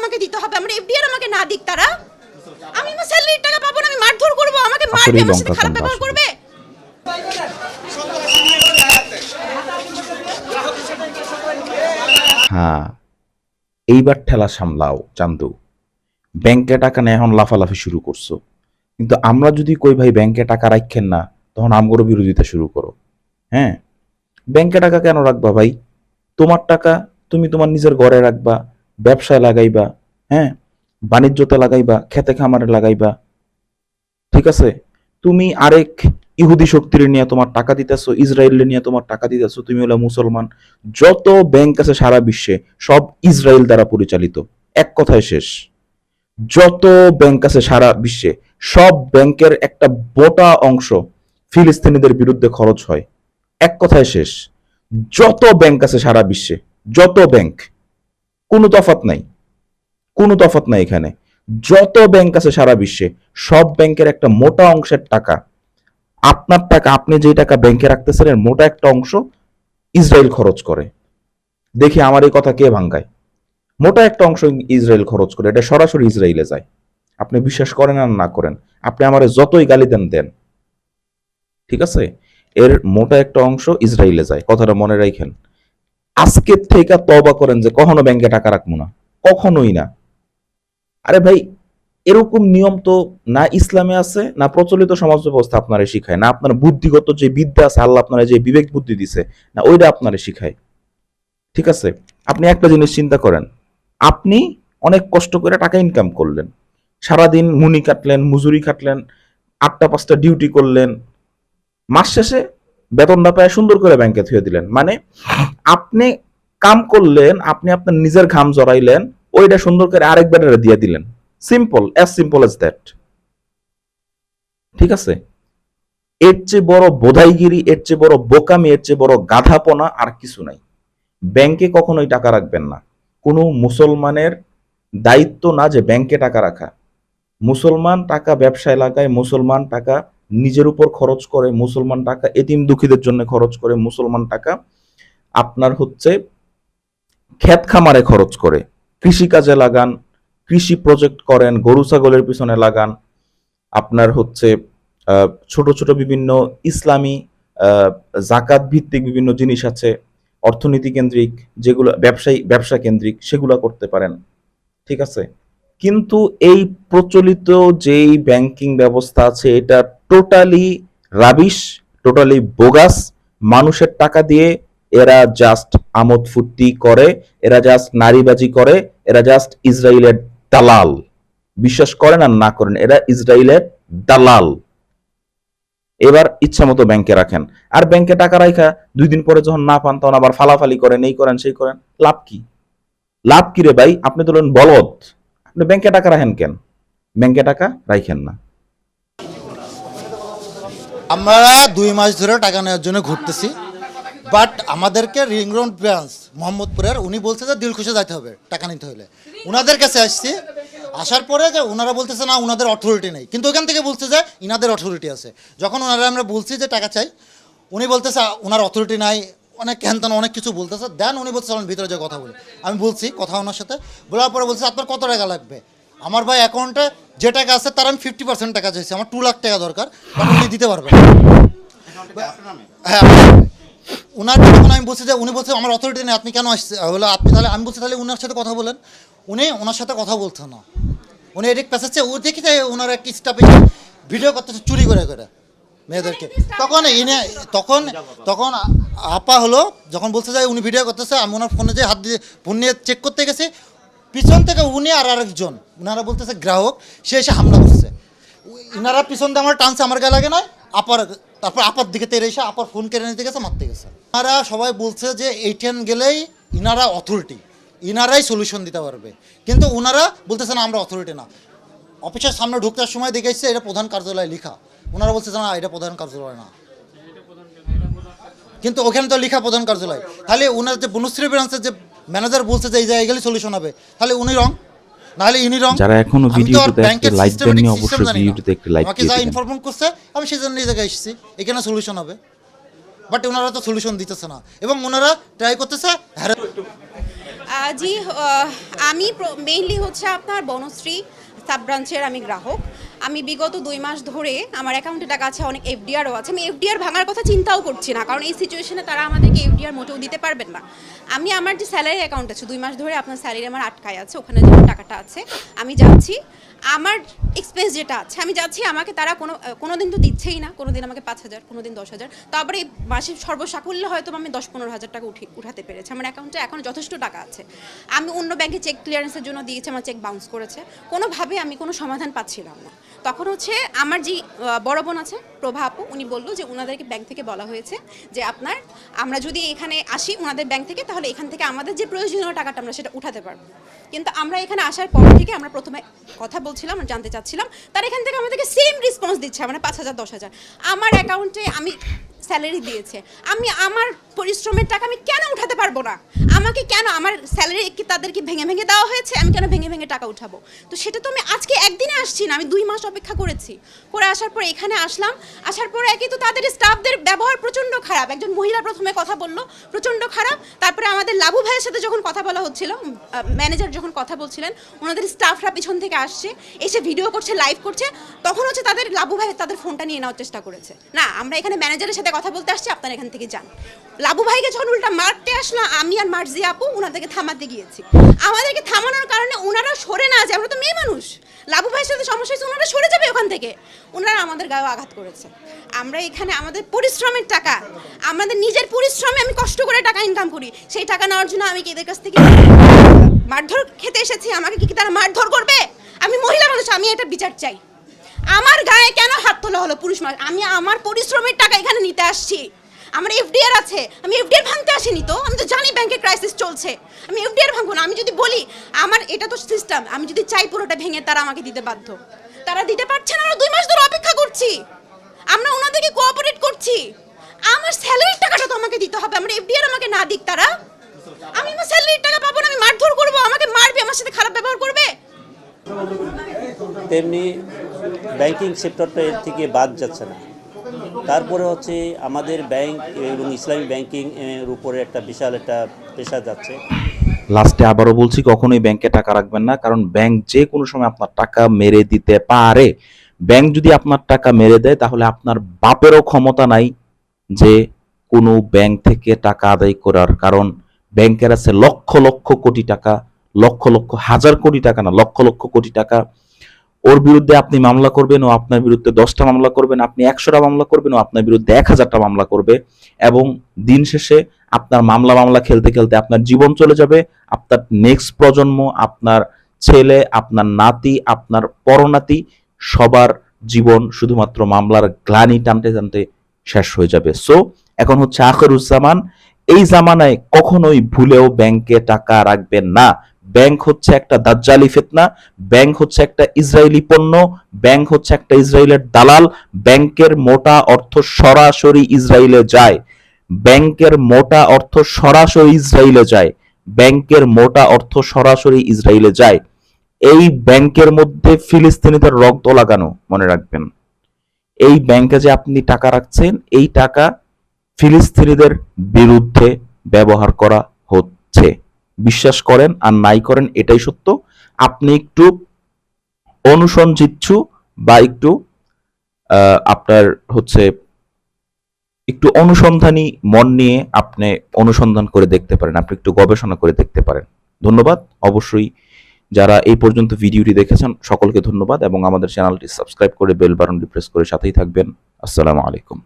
আমাকে দিতে হবে আমার এফডিআর আমাকে না দিক তারা। আমি আমার স্যালারির টাকা পাবো না আমি মারধর করব আমাকে মারবে আমার সাথে খারাপ ব্যবহার করবে। হ্যাঁ এইবার ঠেলা সামলাও চান্দু। ব্যাংকে টাকা নিয়ে এখন লাফালাফি শুরু করছ। কিন্তু আমরা যদি কই ভাই ব্যাংকে টাকা রাখেন না তখন আমগরও বিরোধিতা শুরু করো। হ্যাঁ? ব্যাংকে টাকা কেন রাখবা ভাই? তোমার টাকা তুমি তোমার নিজের ঘরে রাখবা। ব্যবসায় লাগাইবা হ্যাঁ? বাণিজ্যতে লাগাইবা, খেতে খামারে লাগাইবা। ঠিক আছে? তুমি আরেক ইহুদি শক্তির নিয়ে তোমার টাকা দিতেছো, ইসরায়েলের নিয়ে তোমার টাকা দিতেছো, তুমি হলো মুসলমান। যত ব্যাংক আছে সারা বিশ্বে, সব ইসরায়েল দ্বারা পরিচালিত। এক কথায় শেষ। যত ব্যাংক আছে সারা বিশ্বে, সব ব্যাংকের একটা বোটা অংশ ফিলিস্তিনিদের বিরুদ্ধে খরচ হয়। এক কথায় শেষ। যত ব্যাংক আছে সারা বিশ্বে, যত ব্যাংক কোনো তফাত নাই। কোনো তফাত নাই এখানে। যত ব্যাংক আছে সারা বিশ্বে, সব ব্যাংকের একটা মোটা অংশের টাকা, আপনার টাকা, আপনি যেই টাকা ব্যাংকে রাখতেছেন, এর মোটা একটা অংশ ইসরায়েল খরচ করে। দেখি আমার এই কথা কে ভাঙ্গায়। মোটা একটা অংশ ইসরায়েল খরচ করে, এটা সরাসরি ইসরায়েলে যায়। আপনি বিশ্বাস করেন আর না করেন, আপনি আমারে যতই গালি দেন দেন। ঠিক আছে? এর মোটা একটা অংশ ইসরায়েলে যায়। কথাটা মনে রাখেন। আজকে থেকে তবা করেন যে কখনো ব্যাংকে টাকা রাখব না, কখনোই না। আরে ভাই, এরকম নিয়ম তো না ইসলামে আছে, না প্রচলিত সমাজ ব্যবস্থা আপনারা শিখায়, না আপনার বুদ্ধিগত যে বিদ্যা আছে, আল্লাহ আপনারা যে বিবেক বুদ্ধি দিছে, না ওইটা আপনারা শিখায়। ঠিক আছে? আপনি একটা জিনিস চিন্তা করেন, আপনি অনেক কষ্ট করে টাকা ইনকাম করলেন, সারাদিন মুনি কাটলেন, মজুরি কাটলেন, আটটা পাঁচটা ডিউটি করলেন, মাস শেষে বেতনটা পায় সুন্দর করে ব্যাংকে থুয়ে দিলেন। মানে আপনি কাম করলেন, আপনি আপনার নিজের ঘাম জড়াইলেন, ওইটা সুন্দর করে আরেক বেটারে দিয়ে দিলেন। Simple as simple as that ঠিক আছে? এর চেয়ে বড় বোধাইগিরি, এর চেয়ে বড় বোকামি, এর চেয়ে বড় গাধাপনা আর কিছু নাই। ব্যাংকে কখনোই টাকা রাখবেন না। কোনো মুসলমানের দায়িত্ব না যে ব্যাংকে টাকা রাখা। মুসলমান টাকা ব্যবসায় লাগায়, মুসলমান টাকা নিজের উপর খরচ করে মুসলমান টাকা, এতিম দুঃখীদের জন্য খরচ করে মুসলমান টাকা, আপনার হচ্ছে ক্ষেত খামারে খরচ করে। কৃষিকাজে লাগান, কৃষি প্রজেক্ট করেন, গরু ছাগলের পিছনে লাগান, আপনার হচ্ছে ছোট ছোট বিভিন্ন ইসলামী জাকাত ভিত্তিক বিভিন্ন জিনিস আছে, অর্থনীতি কেন্দ্রিক, যেগুলো ব্যবসায়ী, ব্যবসা কেন্দ্রিক, সেগুলো করতে পারেন। ঠিক আছে? কিন্তু এই প্রচলিত যেই ব্যাংকিং ব্যবস্থা আছে, এটা টোটালি রাবিশ টোটালি বোগাস মানুষের টাকা দিয়ে এরা জাস্ট আমোদ ফুর্তি করে, এরা জাস্ট নারীবাজি করে, এরা জাস্ট ইসরায়েলের দালাল। বিশ্বাস করেন আর না করেন, এরা ইসরায়েলের দালাল। এবার ইচ্ছা মতো ব্যাংকে রাখেন। আর ব্যাংকে টাকা রাখা দুই দিন পরে যখন না পান, তখন আবার ফালাফালি করেন, এই করেন, সেই করেন। লাভ কি? লাভ কি রে ভাই? আপনি তো বলদ। আপনি ব্যাংকে টাকা রাখেন কেন? ব্যাংকে টাকা রাখেন না। আমরা দুই মাস ধরে টাকা নেওয়ার জন্য ঘুরতেছি। বাট আমাদেরকে রিং রোড ব্রাঞ্চ মোহাম্মদপুরের, উনি বলছে যে দিলখুশে যাইতে হবে, টাকা নিতে হলে উনাদের কাছে আসছি। আসার পরে যে ওনারা বলতেছে, না ওনাদের অথরিটি নেই। কিন্তু ওখান থেকে বলছে যে ইনাদের অথরিটি আছে। যখন ওনারা আমরা বলছি যে টাকা চাই, উনি বলতেছে ওনার অথরিটি নাই। অনেক হ্যান অনেক কিছু বলতেছে। দেন উনি বলছে ভিতরে যে কথা বলি। আমি বলছি, কথা ওনার সাথে। বলার পরে বলছে, আপনার কত টাকা লাগবে? আমার ভাই অ্যাকাউন্টে যে টাকা আছে তার আমি ফিফটি পার্সেন্ট টাকা চাইছি। আমার টু লাখ টাকা দরকার উনি দিতে পারবেন। হ্যাঁ। উনার যখন আমি বলছি যে উনি বলছে আমার অথরিটি নেই আপনি কেন আসছে হলো আপনি তাহলে আমি বলছি তাহলে উনার সাথে কথা বলেন। উনি ওনার সাথে কথা বলছে না। উনি এদিক পেঁচাচ্ছে ও দেখি যে ওনার এক স্টাফে ভিডিও করতেছে চুরি করে করে মেয়েদেরকে। তখন ইনে তখন তখন আপা হলো যখন বলছে যায় উনি ভিডিও করতেছে আমি ওনার ফোনে যে হাত দিয়ে ফোন নিয়ে চেক করতে গেছি। পিছন থেকে উনি আর আরেকজন, উনারা বলতেছে গ্রাহক, সে এসে হামলা করছে। ইনারা পিছন দিয়ে আমার টানছে, আমার গায়ে লাগে না আপার, তারপর আপার দিকে তেরে এসে আপার ফোন কেড়ে নিতে গেছে, মারতে গেছে। ইনারা সবাই বলছে যে এইটেন গেলেই ইনারা অথরিটি ইনারাই সলিউশন দিতে পারবে। কিন্তু ওনারা বলতেছে না, আমরা অথরিটি না। অফিসের সামনে ঢুকতে সময় দেখেছে এটা প্রধান কার্যালয় লেখা। ওনারা বলছে না, এটা প্রধান কার্যালয় না। কিন্তু ওখানে তো লেখা প্রধান কার্যালয়। তাহলে ওনার যে বনশ্রী ব্রাঞ্চের যে ম্যানেজার বলছে যে এই জায়গায় গেলে সলিউশন হবে। তাহলে উনি রং নাহলে ইনি রং যারা এখনও ভিডিওতে দেখতে লাইক systematic দেননি, অবশ্যই না। ভিডিওতে একটি লাইক আমাকে দিয়ে যা দিবেন। ইনফরমেশন করছে আমি সেই জন্য এই জায়গায় এসেছি। এখানে সলিউশন হবে। বাট ওনারা তো সলিউশন দিতেছে না। এবং ওনারা ট্রাই করতেছে হ্যাঁ। জি আমি মেইনলি হচ্ছে আপনার বনশ্রী সাব ব্রাঞ্চের আমি গ্রাহক। আমি বিগত দুই মাস ধরে আমার অ্যাকাউন্টে টাকা আছে, অনেক এফডিআরও আছে। আমি এফডিআর ভাঙার কথা চিন্তাও করছি না, কারণ এই সিচুয়েশনে তারা আমাদেরকে এফডিআর মোটেও দিতে পারবেন না। আমি আমার যে স্যালারি অ্যাকাউন্ট আছে, দুই মাস ধরে আপনার স্যালারি আমার আটকায় আছে, ওখানে যে টাকাটা আছে, আমি যাচ্ছি। আমার এক্সপেন্স যেটা আছে, আমি যাচ্ছি, আমাকে তারা কোনো কোনো দিন তো দিচ্ছেই না কোনো দিন আমাকে পাঁচ হাজার কোনো দিন দশ হাজার। তারপরে এই মাসের সর্বসাকুল্যে হয়তো আমি দশ পনেরো হাজার টাকা উঠি, উঠাতে পেরেছি। আমার অ্যাকাউন্টে এখন যথেষ্ট টাকা আছে। আমি অন্য ব্যাংকে চেক ক্লিয়ারেন্সের জন্য দিয়েছি, আমার চেক বাউন্স করেছে। কোনোভাবে আমি কোনো সমাধান পাচ্ছিলাম না। তখন হচ্ছে আমার যে বড় বোন আছে প্রভা আপু উনি বলল যে ওনাদেরকে ব্যাংক থেকে বলা হয়েছে যে আপনার, আমরা যদি এখানে আসি ওনাদের ব্যাংক থেকে, তাহলে এখান থেকে আমাদের যে প্রয়োজনীয় টাকাটা আমরা সেটা উঠাতে পারব। কিন্তু আমরা এখানে আসার পর থেকে আমরা প্রথমে কথা বলছিলাম, জানতে চাচ্ছিলাম, তার এখান থেকে আমাদেরকে সেম রেসপন্স দিচ্ছে মানে পাঁচ হাজার, দশ হাজার। আমার অ্যাকাউন্টে আমি স্যালারি দিয়েছে, আমি আমার পরিশ্রমের টাকা আমি কেন উঠাতে পারব না? আমাকে কেন, আমার স্যালারি কি তাদেরকে ভেঙে ভেঙে দেওয়া হয়েছে, আমি কেন ভেঙে ভেঙে টাকা উঠাবো? তো সেটা তো আমি আজকে একদিনে আসছি না, আমি দুই মাস অপেক্ষা করেছি। করে আসার পর এখানে আসলাম আসার পর একই তো তাদের স্টাফদের ব্যবহার প্রচণ্ড খারাপ। একজন মহিলা প্রথমে কথা বলল, প্রচণ্ড খারাপ। তারপরে আমাদের লাবু ভাইয়ের সাথে যখন কথা বলা হচ্ছিল ম্যানেজার যখন কথা বলছিলেন, ওনাদের স্টাফরা পিছন থেকে আসছে, এসে ভিডিও করছে লাইভ করছে। তখন হচ্ছে তাদের লাবু ভাই তাদের ফোনটা নিয়ে নেওয়ার চেষ্টা করেছে। না, আমরা এখানে ম্যানেজারের সাথে কথা বলতে আসছি, আপনারা এখান থেকে যান। লাবু ভাইকে যখন উল্টা মারতে আসলো, আমি আর মার্জি আপু ওনাদেরকে থামাতে গিয়েছি। আমাদেরকে থামানোর কারণে ওনারা সরে না যায়, আমরা তো মেয়ে মানুষ। লাবু ভাইয়ের সাথে সমস্যা হয়েছে, ওনারা থেকে ওনারা আমাদের গায়ে আঘাত করেছে। আমরা এখানে আমাদের পরিশ্রমের টাকা, আমাদের নিজের পরিশ্রমে আমি কষ্ট করে টাকা ইনকাম করি। সেই টাকা নেওয়ার জন্য আমি কি এদের কাছ থেকে মারধর খেতে এসেছি? আমাকে কি কি তারা মারধর করবে? আমি মহিলা মানুষ, আমি এটা বিচার চাই। আমার গায়ে কেন হাত তোলা হলো পুরুষ মানুষ? আমি আমার পরিশ্রমের টাকা এখানে নিতে আসছি। আমার এফডিআর আছে। আমি এফডিআর ভাঙতে আসিনি তো। আমি তো জানি ব্যাংকে ক্রাইসিস চলছে। আমি এফডিআর ভাঙবো না। আমি যদি বলি, আমার এটা তো সিস্টেম আমি যদি চাই পুরোটা ভেঙে তারা আমাকে দিতে বাধ্য। তারা দিতে পারছে না, আমরা দুই মাস ধরে অপেক্ষা করছি। আমরা ওনাদেরকে কোঅপারেট করছি। আমার স্যালারির টাকাটা তো আমাকে দিতে হবে, আমার এফডিআর আমাকে না দিক তারা। আমি আমার স্যালারির টাকা পাবো না, আমি মারধর করব, আমাকে মারবে, আমার সাথে খারাপ ব্যবহার করবে। তেমনি ব্যাংকিং সেক্টরটা এর থেকে বাদ যাচ্ছে না। তারপরে হচ্ছে আমাদের ব্যাংক এবং ইসলামী ব্যাংকিং এর উপরে একটা বিশাল একটা পেশা যাচ্ছে। লাস্টে আবারও বলছি, কখনোই ব্যাংকে টাকা রাখবেন না, কারণ ব্যাংক যে কোনো সময় আপনার টাকা মেরে দিতে পারে। ব্যাংক যদি আপনার টাকা মেরে দেয়, তাহলে আপনার বাপেরও ক্ষমতা নাই যে কোনো ব্যাংক থেকে টাকা আদায় করার। কারণ ব্যাংকের আছে লক্ষ লক্ষ কোটি টাকা, লক্ষ লক্ষ হাজার কোটি টাকা না, লক্ষ লক্ষ কোটি টাকা। ওর বিরুদ্ধে আপনি মামলা করবেন, ও আপনার বিরুদ্ধে দশটা মামলা করবেন, আপনি একশোটা মামলা করবেন, ও আপনার বিরুদ্ধে এক হাজারটা মামলা করবে। এবং দিন শেষে আপনার মামলা মামলা খেলতে খেলতে আপনার জীবন চলে যাবে, আপনার নেক্সট প্রজন্ম, আপনার ছেলে, আপনার নাতি, আপনার পরনাতি, সবার জীবন শুধুমাত্র মামলার গ্লানি টানতে টানতে শেষ হয়ে যাবে। সো এখন হচ্ছে আখরুজ্জামান এই জামানায় কখনোই ভুলেও ব্যাংকে টাকা রাখবেন না। ব্যাংক হচ্ছে একটা দাজ্জালি ফিতনা, ব্যাংক হচ্ছে একটা ইসরায়েলি পণ্য, ব্যাংক হচ্ছে একটা ইসরায়েলের দালাল, ব্যাংকের মোটা অর্থ সরাসরি ইসরায়েলে যায়। ব্যাংকের মোটা অর্থ সরাসরি ইসরায়েলে যায়। ব্যাংকের মোটা অর্থ সরাসরি ইসরায়েলে যায়। এই ব্যাংকের মধ্যে ফিলিস্তিনিদের রক্ত লাগানো, মনে রাখবেন। এই ব্যাংকে যে আপনি টাকা রাখছেন, এই টাকা ফিলিস্তিনিদের বিরুদ্ধে ব্যবহার করা হচ্ছে। বিশ্বাস করেন আর নাই করেন, এটাই সত্য। আপনি একটু অনুসন্ধিচ্ছু বা একটু আপনার হচ্ছে একটু অনুসন্ধানী মন নিয়ে আপনি অনুসন্ধান করে দেখতে পারেন, আপনি একটু গবেষণা করে দেখতে পারেন। ধন্যবাদ। অবশ্যই যারা এই পর্যন্ত ভিডিওটি দেখেছেন, সকলকে ধন্যবাদ এবং আমাদের চ্যানেলটি সাবস্ক্রাইব করে বেল বাটনটি প্রেস করে সাথেই থাকবেন। আসসালামু আলাইকুম।